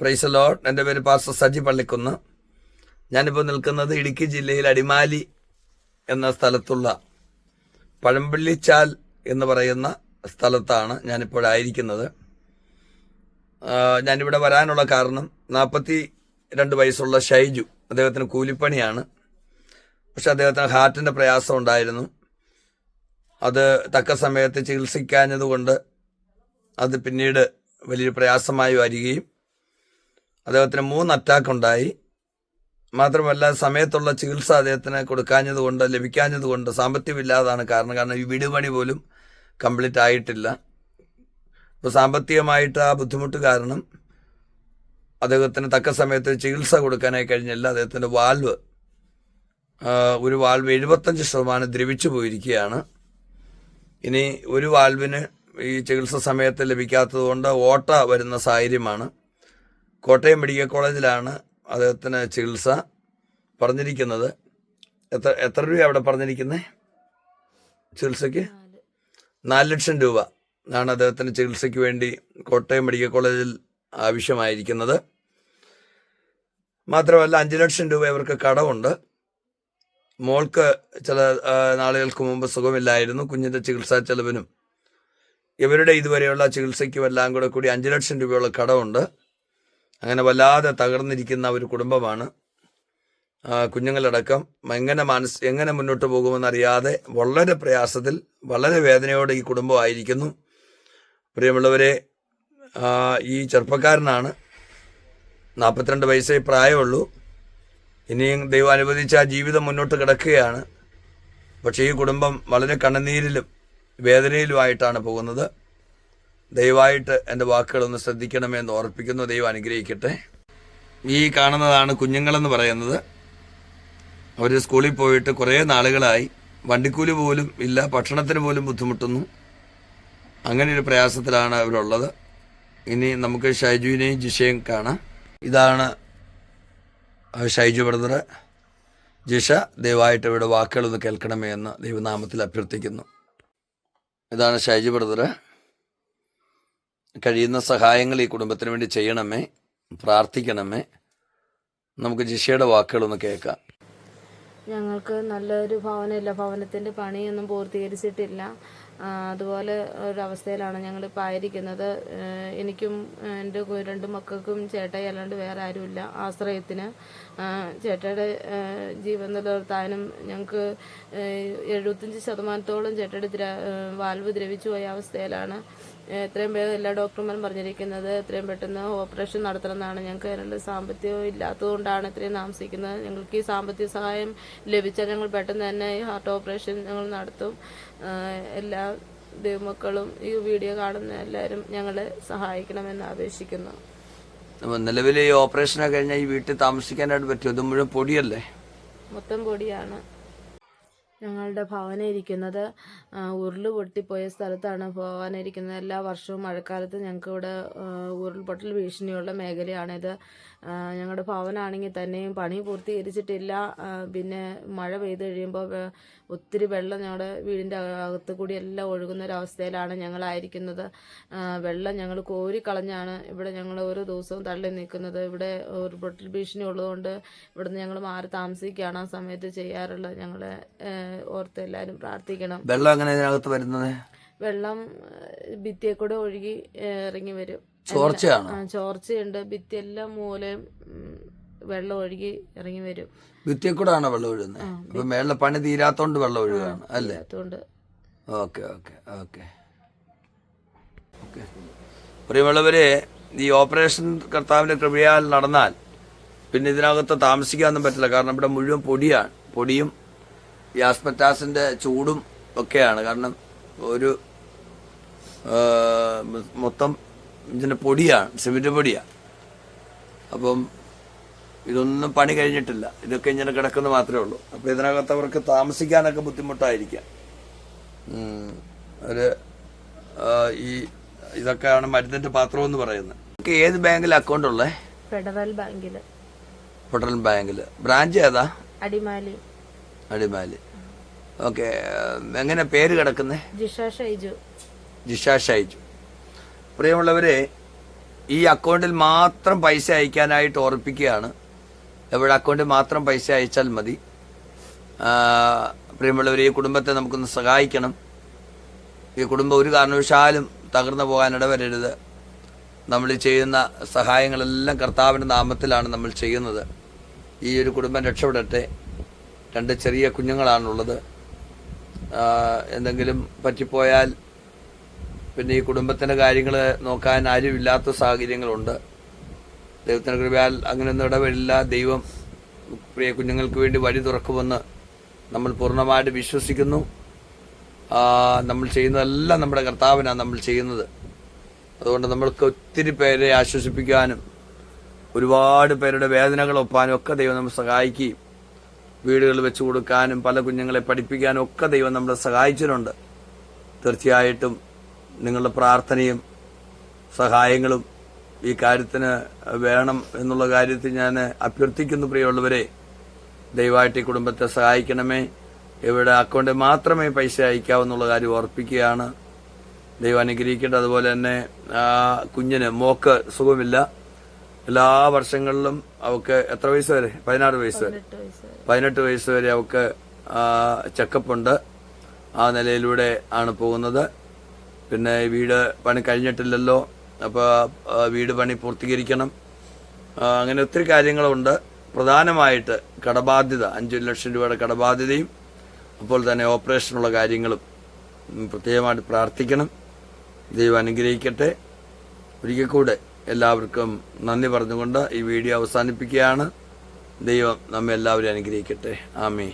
Price load എന്റെ പേര് pastor Saji Pallikkunnu. ഞാനിപ്പോൾ നിൽക്കുന്നത് ഇടുക്കി ജില്ലയിൽ അടിമാലി എന്ന സ്ഥലത്തുള്ള പഴമ്പള്ളിച്ചാൽ എന്ന് പറയുന്ന സ്ഥലത്താണ് ഞാനിപ്പോഴായിരിക്കുന്നത് ഞാനിവിടെ വരാനുള്ള കാരണം നാൽപ്പത്തി രണ്ട് വയസ്സുള്ള ഷൈജു അദ്ദേഹത്തിന് കൂലിപ്പണിയാണ്. പക്ഷെ അദ്ദേഹത്തിന് ഹാർട്ടിന്റെ പ്രയാസം ഉണ്ടായിരുന്നു. അത് തക്ക സമയത്ത് ചികിത്സിക്കാഞ്ഞതുകൊണ്ട് അത് പിന്നീട് വലിയൊരു പ്രയാസമായി വരികയും അദ്ദേഹത്തിന് മൂന്ന് അറ്റാക്ക് ഉണ്ടായി. മാത്രമല്ല സമയത്തുള്ള ചികിത്സ അദ്ദേഹത്തിന് കൊടുക്കാഞ്ഞതുകൊണ്ട് ലഭിക്കാഞ്ഞതുകൊണ്ട് സാമ്പത്തികമില്ലാതാണ് കാരണം. കാരണം ഈ വീട് പണി പോലും കംപ്ലീറ്റ് ആയിട്ടില്ല. അപ്പോൾ സാമ്പത്തികമായിട്ട് ആ ബുദ്ധിമുട്ട് കാരണം അദ്ദേഹത്തിന് തക്ക സമയത്ത് ചികിത്സ കൊടുക്കാനായി കഴിഞ്ഞില്ല. അദ്ദേഹത്തിന്റെ വാൽവ് ഒരു വാൽവ് എഴുപത്തഞ്ച് ശതമാനം ദ്രവിച്ചു പോയിരിക്കുകയാണ്. ഇനി ഒരു വാൽവിന് ഈ ചികിത്സ സമയത്ത് ലഭിക്കാത്തതുകൊണ്ട് ഓട്ട വരുന്ന സാഹചര്യമാണ്. കോട്ടയം മെഡിക്കൽ കോളേജിലാണ് അദ്ദേഹത്തിന് ചികിത്സ പറഞ്ഞിരിക്കുന്നത്. എത്ര എത്ര രൂപ അവിടെ പറഞ്ഞിരിക്കുന്നത് ചികിത്സയ്ക്ക്? നാല് ലക്ഷം രൂപ ആണ് അദ്ദേഹത്തിന് ചികിത്സയ്ക്ക് വേണ്ടി കോട്ടയം മെഡിക്കൽ കോളേജിൽ ആവശ്യമായിരിക്കുന്നത്. മാത്രമല്ല അഞ്ച് ലക്ഷം രൂപ ഇവർക്ക് കടമുണ്ട്. മോൾക്ക് ചില നാളുകൾക്ക് മുമ്പ് സുഖമില്ലായിരുന്നു. കുഞ്ഞിന്റെ ചികിത്സാ ചെലവിനും ഇവരുടെ ഇതുവരെയുള്ള ചികിത്സയ്ക്കും എല്ലാം കൂടെ കൂടി അഞ്ച് ലക്ഷം രൂപയുള്ള കടമുണ്ട്. അങ്ങനെ വല്ലാതെ തകർന്നിരിക്കുന്ന ഒരു കുടുംബമാണ്. കുഞ്ഞുങ്ങളടക്കം എങ്ങനെ മനസ് എങ്ങനെ മുന്നോട്ട് പോകുമെന്നറിയാതെ വളരെ പ്രയാസത്തിൽ വളരെ വേദനയോടെ ഈ കുടുംബമായിരിക്കുന്നു. പ്രിയമുള്ളവരെ ഈ ചെറുപ്പക്കാരനാണ്. നാൽപ്പത്തിരണ്ട് വയസ്സേ പ്രായമുള്ളൂ. ഇനിയും ദൈവം അനുവദിച്ച ജീവിതം മുന്നോട്ട് കിടക്കുകയാണ്. പക്ഷേ ഈ കുടുംബം വളരെ കണ്ണുനീരിലും വേദനയിലുമായിട്ടാണ് പോകുന്നത്. ദയവായിട്ട് എന്റെ വാക്കുകളൊന്ന് ശ്രദ്ധിക്കണമെന്ന് ഓർപ്പിക്കുന്നു. ദൈവം അനുഗ്രഹിക്കട്ടെ. ഈ കാണുന്നതാണ് കുഞ്ഞുങ്ങളെന്ന് പറയുന്നത്. അവർ സ്കൂളിൽ പോയിട്ട് കുറേ നാളുകളായി. വണ്ടിക്കൂലി പോലും ഇല്ല ഭക്ഷണത്തിന് പോലും ബുദ്ധിമുട്ടുന്നു. അങ്ങനെ ഒരു പ്രയാസത്തിലാണ് അവരുള്ളത്. ഇനി നമുക്ക് ഷൈജുവിനെയും ജിഷയും കാണാം. ഇതാണ് ഷൈജു ബ്രദർ. ജിഷ ദയവായിട്ട് ഇവിടെ വാക്കുകളൊന്ന് കേൾക്കണമേ എന്ന് ദൈവനാമത്തിൽ അഭ്യർത്ഥിക്കുന്നു. ഇതാണ് ഷൈജു ബ്രദർ. കഴിയുന്ന സഹായങ്ങൾ ഈ കുടുംബത്തിന് വേണ്ടി ചെയ്യണമേ പ്രാർത്ഥിക്കണമേ. നമുക്ക് ജിഷയുടെ വാക്കുകളൊന്ന് കേൾക്കാം. ഞങ്ങൾക്ക് നല്ലൊരു ഭവനമില്ല. ഭവനത്തിന്റെ പണിയൊന്നും പൂർത്തീകരിച്ചിട്ടില്ല. അതുപോലെ ഒരവസ്ഥയിലാണ് ഞങ്ങളിപ്പോൾ ആയിരിക്കുന്നത്. എനിക്കും എന്റെ രണ്ട് മക്കൾക്കും ചേട്ടായി അല്ലാണ്ട് വേറെ ആരുമില്ല. ആശ്രയത്തിന് ചേട്ടയുടെ ജീവൻ നിലനിർത്താനും ഞങ്ങൾക്ക് എഴുപത്തഞ്ച് ശതമാനത്തോളം ചേട്ടയുടെ വാൽവ് ദ്രവിച്ചു പോയ അവസ്ഥയിലാണ്. എത്രയും വേഗം എല്ലാ ഡോക്ടർമാരും പറഞ്ഞിരിക്കുന്നത് എത്രയും പെട്ടെന്ന് ഓപ്പറേഷൻ നടത്തണമെന്നാണ്. ഞങ്ങൾക്ക് അതിനുള്ള സാമ്പത്തികം ഇല്ലാത്തതുകൊണ്ടാണ് ഇത്രയും താമസിക്കുന്നത്. ഞങ്ങൾക്ക് ഈ സാമ്പത്തിക സഹായം ലഭിച്ചാൽ ഞങ്ങൾ പെട്ടെന്ന് തന്നെ ഈ ഹാർട്ട് ഓപ്പറേഷൻ ഞങ്ങൾ നടത്തും. എല്ലാ ദൈവമക്കളും ഈ വീഡിയോ കാണുന്ന എല്ലാവരും ഞങ്ങളെ സഹായിക്കണമെന്ന് അപേക്ഷിക്കുന്നു നിലവിൽ ഈ ഓപ്പറേഷനൊക്കെ കഴിഞ്ഞാൽ ഈ വീട്ടിൽ താമസിക്കാനായിട്ട് പറ്റുമോ ഇത് മുഴുവൻ പൊടിയല്ലേ? മൊത്തം പൊടിയാണ്. ഞങ്ങളുടെ ഭവന ഇരിക്കുന്നത് ആ, ഉരുൾ പൊട്ടിപ്പോയ സ്ഥലത്താണ് ഭവന ഇരിക്കുന്നത് എല്ലാ വർഷവും മഴക്കാലത്ത് ഞങ്ങൾക്ക് ഇവിടെ ഉരുൾപൊട്ടൽ ഭീഷണിയുള്ള മേഖലയാണിത്. ഞങ്ങളുടെ ഭവനാണെങ്കിൽ തന്നെയും പണി പൂർത്തീകരിച്ചിട്ടില്ല. പിന്നെ മഴ പെയ്ത് കഴിയുമ്പോൾ ഒത്തിരി വെള്ളം ഞങ്ങളുടെ വീടിന്റെ അകത്ത് കൂടി എല്ലാം ഒഴുകുന്ന ഒരവസ്ഥയിലാണ് ഞങ്ങളായിരിക്കുന്നത്. വെള്ളം ഞങ്ങൾ കോരിക്കളഞ്ഞാണ് ഇവിടെ ഞങ്ങൾ ഒരു ദിവസവും തള്ളി നിൽക്കുന്നത്. ഇവിടെ ഒരു ഉരുൾപൊട്ടൽ ഭീഷണി ഉള്ളതുകൊണ്ട് ഇവിടുന്ന് ഞങ്ങൾ മാറി താമസിക്കുകയാണ് ആ സമയത്ത് ചെയ്യാറുള്ളത് ഞങ്ങളെ ഓർത്ത് എല്ലാവരും പ്രാർത്ഥിക്കണം. വെള്ളം അങ്ങനെ ഇതിനകത്ത് വരുന്നത്? വെള്ളം ഭിത്തിയെ കൂടെ ഒഴുകി ഇറങ്ങി വരും. ചോർച്ചയാണോ? ചോർച്ചയുണ്ട്. ഭിത്തി എല്ലാം മൂലയും വെള്ളം ഒഴുകി ഇറങ്ങി വരും. ഭിത്തിയെ കൂടെ ആണോ വെള്ളം ഒഴുകുന്നത് അപ്പൊ മേളിലെ പണി തീരാത്തോണ്ട് വെള്ളം ഒഴുകാണ് അല്ലേ? Okay okay okay. ഓക്കെ. പ്രിയമുള്ളവരെ ഈ ഓപ്പറേഷൻ കർത്താവിന്റെ കൃപയാൽ നടന്നാൽ പിന്നെ ഇതിനകത്ത് താമസിക്കാനൊന്നും പറ്റില്ല. കാരണം ഇവിടെ മുഴുവൻ പൊടിയാണ്. പൊടിയും ഈ ആസ്പെറ്റാസിന്റെ ചൂടും ഒക്കെയാണ്. കാരണം ഒരു മൊത്തം ഇതിന്റെ പൊടിയാണ് സിമെന്റ് പൊടിയാണ് അപ്പം ഇതൊന്നും പണി കഴിഞ്ഞിട്ടില്ല. ഇതൊക്കെ ഇങ്ങനെ കിടക്കുന്ന മാത്രമേ ഉള്ളൂ. അപ്പോൾ ഇതിനകത്ത് അവർക്ക് താമസിക്കാനൊക്കെ ബുദ്ധിമുട്ടായിരിക്കാം. ഒരു ഈ ഇതൊക്കെയാണ് മരുന്നിന്റെ പാത്രം എന്ന് പറയുന്നത്. ഏത് ബാങ്കിൽ അക്കൗണ്ട് ഉള്ളേ? ഫെഡറൽ ബാങ്കിൽ ഫെഡറൽ ബാങ്കിൽ ബ്രാഞ്ച് ഏതാ? അടിമാലി. അടിമാലി. ഓക്കെ എങ്ങനെ പേര് കിടക്കുന്നേ? ജിഷ ഷൈജു. ജിഷ ഷൈജു. പ്രിയമുള്ളവരെ ഈ അക്കൗണ്ടിൽ മാത്രം പൈസ അയക്കാനായിട്ട് ഓർപ്പിക്കുകയാണ് എവിടെ അക്കൗണ്ടിൽ മാത്രം പൈസ അയച്ചാൽ മതി. പ്രിയമുള്ളവർ ഈ കുടുംബത്തെ നമുക്കൊന്ന് സഹായിക്കണം. ഈ കുടുംബം ഒരു കാരണവശാലും തകർന്നു പോകാനിട വരരുത് നമ്മൾ ചെയ്യുന്ന സഹായങ്ങളെല്ലാം കർത്താവിന്റെ നാമത്തിലാണ് നമ്മൾ ചെയ്യുന്നത്. ഈ ഒരു കുടുംബം രക്ഷപ്പെടട്ടെ. രണ്ട് ചെറിയ കുഞ്ഞുങ്ങളാണുള്ളത്. എന്തെങ്കിലും പറ്റിപ്പോയാൽ പിന്നെ ഈ കുടുംബത്തിന്റെ കാര്യങ്ങൾ നോക്കാൻ ആരും ഇല്ലാത്ത സാഹചര്യങ്ങളുണ്ട്. ദൈവത്തിന്റെ കൃപയാൽ അങ്ങനെയൊന്നും ഇടപെടില്ല. ദൈവം പ്രിയ കുഞ്ഞുങ്ങൾക്ക് വേണ്ടി വഴി തുറക്കുമെന്ന് നമ്മൾ പൂർണമായിട്ട് വിശ്വസിക്കുന്നു. നമ്മൾ ചെയ്യുന്നതെല്ലാം നമ്മുടെ കർത്താവിനാണ് നമ്മൾ ചെയ്യുന്നത്. അതുകൊണ്ട് നമ്മൾക്ക് ഒത്തിരി പേരെ ആശ്വസിപ്പിക്കാനും ഒരുപാട് പേരുടെ വേദനകൾ ഒപ്പാനും ഒക്കെ ദൈവം നമ്മൾ സഹായിക്കുകയും വീടുകൾ വെച്ചു കൊടുക്കാനും പല കുഞ്ഞുങ്ങളെ പഠിപ്പിക്കാനും ഒക്കെ ദൈവം നമ്മളെ സഹായിച്ചിട്ടുണ്ട്. തീർച്ചയായിട്ടും നിങ്ങളുടെ പ്രാർത്ഥനയും സഹായങ്ങളും ഈ കാര്യത്തിന് വേണം എന്നുള്ള കാര്യത്തിൽ ഞാൻ അഭ്യർത്ഥിക്കുന്നു പ്രിയമുള്ളവരെ. ദയവായിട്ട് ഈ കുടുംബത്തെ സഹായിക്കണമേ. ഇവിടെ അക്കൗണ്ടിൽ മാത്രമേ പൈസ അയക്കാവുന്നുള്ള കാര്യം ഓർപ്പിക്കുകയാണ്. ദൈവം അനുഗ്രഹിക്കട്ടെ. അതുപോലെ തന്നെ ആ, കുഞ്ഞിന് മോക്ക് സുഖമില്ല. എല്ലാ വർഷങ്ങളിലും അവക്ക് എത്ര വയസ്സ് വരെ? പതിനാറ് വയസ്സ് വരെ. എട്ട് വയസ്സ് വരെ. പതിനെട്ട് വയസ്സ് വരെ അവക്ക് ചെക്കപ്പ് ഉണ്ട്. ആ നിലയിലൂടെ ആണ് പോകുന്നത്. പിന്നെ വീട് പണി കഴിഞ്ഞിട്ടില്ലല്ലോ. അപ്പോൾ വീട് പണി പൂർത്തീകരിക്കണം. അങ്ങനെ ഒത്തിരി കാര്യങ്ങളുണ്ട്. പ്രധാനമായിട്ട് കടബാധ്യത അഞ്ചു ലക്ഷം രൂപയുടെ കടബാധ്യതയും അപ്പോൾ തന്നെ ഓപ്പറേഷനുള്ള കാര്യങ്ങളും പ്രത്യേകമായിട്ട് പ്രാർത്ഥിക്കണം. ദൈവം അനുഗ്രഹിക്കട്ടെ. ഒരിക്കൽ കൂടെ എല്ലാവർക്കും നന്ദി പറഞ്ഞുകൊണ്ട് ഈ വീഡിയോ അവസാനിപ്പിക്കുകയാണ്. ദൈവം നമ്മെ എല്ലാവരും അനുഗ്രഹിക്കട്ടെ. ആമേ